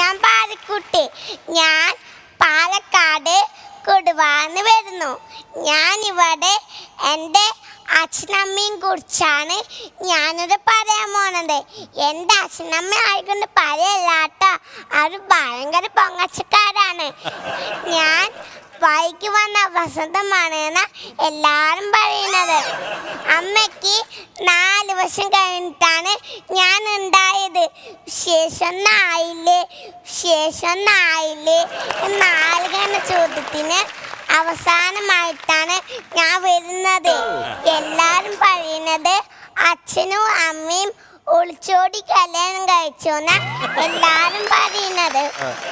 ഞാൻ പാലക്കുട്ടി. ഞാൻ പാലക്കാട് കൊടുവാന്ന് വരുന്നു. ഞാനിവിടെ എന്റെ അച്ഛനമ്മയും കുറിച്ചാണ് ഞാനിത് പറയാൻ പോണത്. എന്റെ അച്ഛനമ്മ ആയിക്കൊണ്ട് പറയല്ലാട്ട. അവർ ഭയങ്കര പൊങ്ങച്ചക്കാരാണ്. ഞാൻ വൈകി വന്ന വസന്തമാണ് എന്ന എല്ലാവരും പറയുന്നത്. അമ്മയ്ക്ക് നാല് വർഷം കഴിഞ്ഞിട്ടാണ് ഞാൻ ഉണ്ടായത് ശേഷം ആയില്ലേ? ശേഷം ആയില്ലേ നാലുകണ ചോദ്യത്തിന് അവസാനമായിട്ടാണ് ഞാൻ വരുന്നത്. എല്ലാരും പറയുന്നത് അച്ഛനും അമ്മയും ഒളിച്ചോടി കല്യാണം കഴിച്ചോന്ന എല്ലാരും പറയുന്നത്.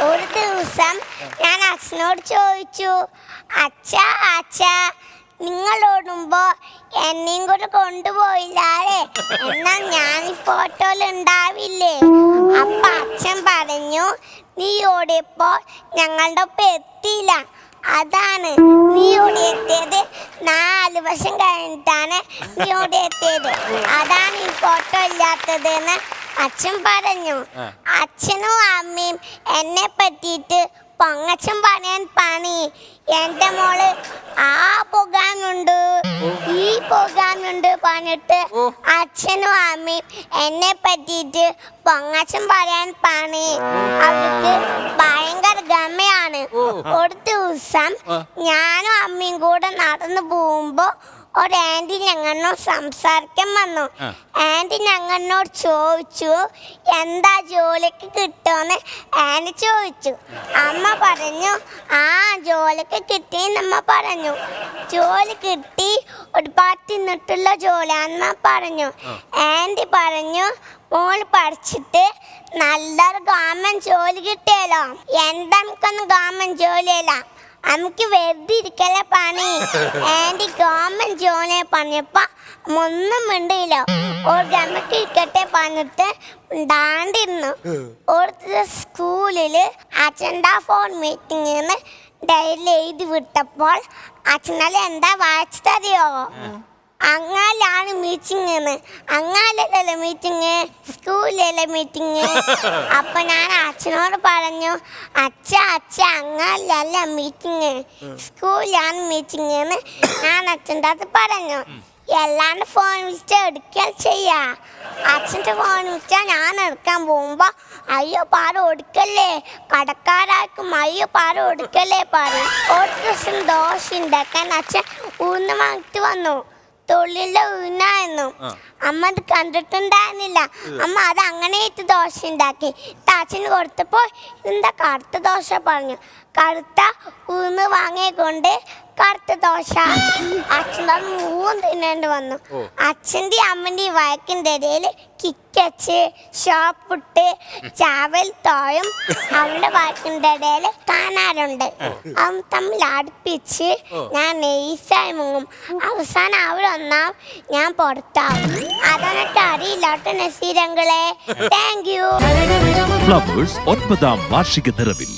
ഒരു ദിവസം ഞാൻ അച്ഛനോട് ചോദിച്ചു അച്ഛ അച്ഛ നിങ്ങൾ ഓടുമ്പോ എന്നെയും കൂടെ കൊണ്ടുപോയില്ലാലേ. എന്നാ ഞാൻ ഈ ഫോട്ടോയിൽ ഉണ്ടാവില്ലേ? അപ്പൊ അച്ഛൻ പറഞ്ഞു നീ ഓടിയപ്പോ ഞങ്ങളുടെ ഒപ്പം എത്തിയില്ല. അതാണ് നീ ഓടി എത്തിയത്. നാല് വർഷം കഴിഞ്ഞിട്ടാണ് നീ ഓടി എത്തിയത്. അതാണ് ഈ ഫോട്ടോ ഇല്ലാത്തത് എന്ന് അച്ഛൻ പറഞ്ഞു. അച്ഛനും അമ്മയും എന്നെ പറ്റിയിട്ട് പൊങ്ങച്ചൻ പറയാൻ പണി. എന്റെ മോൾ പോകാനുണ്ട് പറഞ്ഞിട്ട് അച്ഛനും അമ്മയും എന്നെ പറ്റിയിട്ട് പൊങ്ങച്ചൻ പറയാൻ പാണ്. അവർക്ക് ഭയങ്കര ഗമയാണ് ഒരു ദിവസം ഞാനും അമ്മയും കൂടെ നടന്നു പോകുമ്പോ ഒരു ആന്റി ഞങ്ങളോട് സംസാരിക്കാൻ വന്നു. ആന്റി ഞങ്ങളോട് ചോദിച്ചു എന്താ ജോലിക്ക് കിട്ടുമെന്ന്? ആന്റി ചോദിച്ചു. അമ്മ പറഞ്ഞു ആ ജോലിക്ക് കിട്ടി അമ്മ പറഞ്ഞു. ജോലി കിട്ടി ഒരു ഒരുപാട് തിന്നിട്ടുള്ള ജോലിയാണെന്ന് പറഞ്ഞു. ആന്റി പറഞ്ഞു മോൾ പഠിച്ചിട്ട് നല്ലൊരു ഗവൺമെന്റ് ജോലി കിട്ടിയല്ലോ. എന്താ നമുക്കൊന്നും ഗവൺമെന്റ് ജോലിയല്ല നമുക്ക് വെറുതെ ഇരിക്കല പണി? ആന്റി ഗവൺമെന്റ് ജോലിയെ പറഞ്ഞപ്പോ ഒന്നും മിണ്ടിയില്ല. ഓർ നമുക്ക് ഇരിക്കട്ടെ പറഞ്ഞിട്ട് ഉണ്ടാണ്ടിരുന്നു ഓർത്ത് സ്കൂളിൽ അച്ഛന്റെ ഫോൺ മീറ്റിംഗിന്ന് ഡയറി എഴുതി വിട്ടപ്പോൾ അച്ഛനാലെ എന്താ വായിച്ചതറിയോ? അങ്ങാലാണ് മീറ്റിംഗ് അങ്ങാലല്ലേ മീറ്റിംഗ് സ്കൂളിലല്ലേ മീറ്റിംഗ് അപ്പൊ ഞാൻ അച്ഛനോട് പറഞ്ഞു അച്ഛ അച്ഛ അങ്ങാലല്ല മീറ്റിംഗ് സ്കൂളിലാണ് മീറ്റിംഗ് എന്ന്. ഞാൻ അച്ഛന്റെ അത് പറഞ്ഞു എല്ലാണ്ട് ഫോൺ വിളിച്ച് എടുക്കാൻ ചെയ്യാ. അച്ഛന്റെ ഫോൺ വിളിച്ചാൽ ഞാൻ എടുക്കാൻ പോകുമ്പോ അയ്യോ പാറ ഒടുക്കല്ലേ കടക്കാരാക്കും അയ്യോ പാറ ഒടുക്കല്ലേ പറയും ഒരു ദിവസം ദോശ ഉണ്ടാക്കാൻ അച്ഛൻ ഊന്ന് വാങ്ങിട്ട് വന്നു. തൊള്ളിലെ ഊന്നായിരുന്നു അമ്മ അത് കണ്ടിട്ടുണ്ടായിരുന്നില്ല. അമ്മ അത് അങ്ങനെ ഇട്ട് ദോശ ഉണ്ടാക്കി താച്ചന് കൊടുത്തപ്പോൾ എന്താ കറുത്ത ദോശ പറഞ്ഞു. കറുത്ത ഊന്ന് വാങ്ങിക്കൊണ്ട് കറുത്ത ദോശ. അച്ഛൻ മൂന്ന് തിന്നേണ്ടി വന്നു. അച്ഛന്റെ അമ്മന്റെയും വഴക്കിന്റെ ഇടയിൽ കിക്കച്ച് ഷോപ്പിട്ട് ചാവൽ തോയും അവളുടെ വഴക്കിന്റെ ഇടയിൽ കാണാറുണ്ട് അവൻ തമ്മിൽ അടുപ്പിച്ച് ഞാൻ നെയ്സായി മുങ്ങും. അവസാനം അവിടെ ഒന്നാം ഞാൻ പുറത്താവും. അതെനിക്ക് അറിയില്ലോട്ടെ നസീരങ്ങളെ. താങ്ക് യു ഫ്ലവേഴ്സ് ഒൻപതാം വാർഷിക നിറവിൽ.